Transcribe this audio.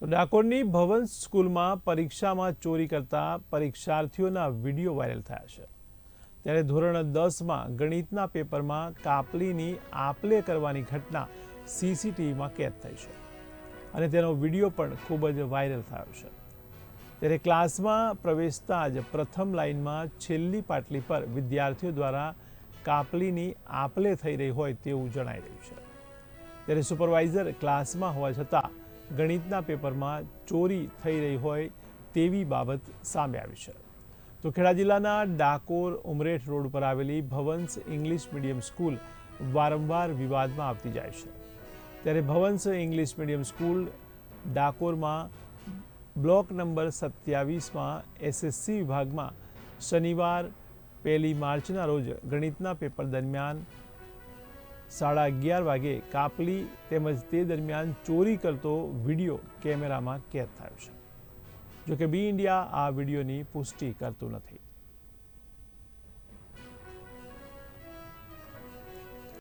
તો ડાકોરની ભવન સ્કૂલમાં પરીક્ષામાં ચોરી કરતા પરીક્ષાર્થીઓના વીડિયો વાયરલ થયા છે. ત્યારે ધોરણ દસમાં ગણિતના પેપરમાં કાપલીની આપલે કરવાની ઘટના સીસીટીવીમાં કેદ થઈ છે અને તેનો વીડિયો પણ ખૂબ જ વાયરલ થયો છે. ત્યારે ક્લાસમાં પ્રવેશતા જ પ્રથમ લાઇનમાં છેલ્લી પાટલી પર વિદ્યાર્થીઓ દ્વારા કાપલીની આપલે થઈ રહી હોય તેવું જણાઈ રહ્યું છે. ત્યારે સુપરવાઇઝર ક્લાસમાં હોવા છતાં ગણિતના પેપરમાં ચોરી થઈ રહી હોય તેવી બાબત સામે આવી છે. તો ખેડા જિલ્લાના ડાકોર ઉમરેઠ રોડ પર આવેલી ભવંસ ઇંગ્લિશ મીડિયમ સ્કૂલ વારંવાર વિવાદમાં આવતી જાય છે. ત્યારે ભવંસ ઇંગ્લિશ મીડિયમ સ્કૂલ ડાકોરમાં બ્લોક નંબર સત્યાવીસમાં એસએસસી વિભાગમાં શનિવાર પહેલી માર્ચના રોજ ગણિતના પેપર દરમિયાન સાડા અગિયાર વાગે કાપલી તેમજ તે દરમિયાન ચોરી કરતો વીડિયો કેમેરામાં કેદ થયો છે. જોકે બી ઇન્ડિયા આ વિડીયોની પુષ્ટિ કરતું નથી.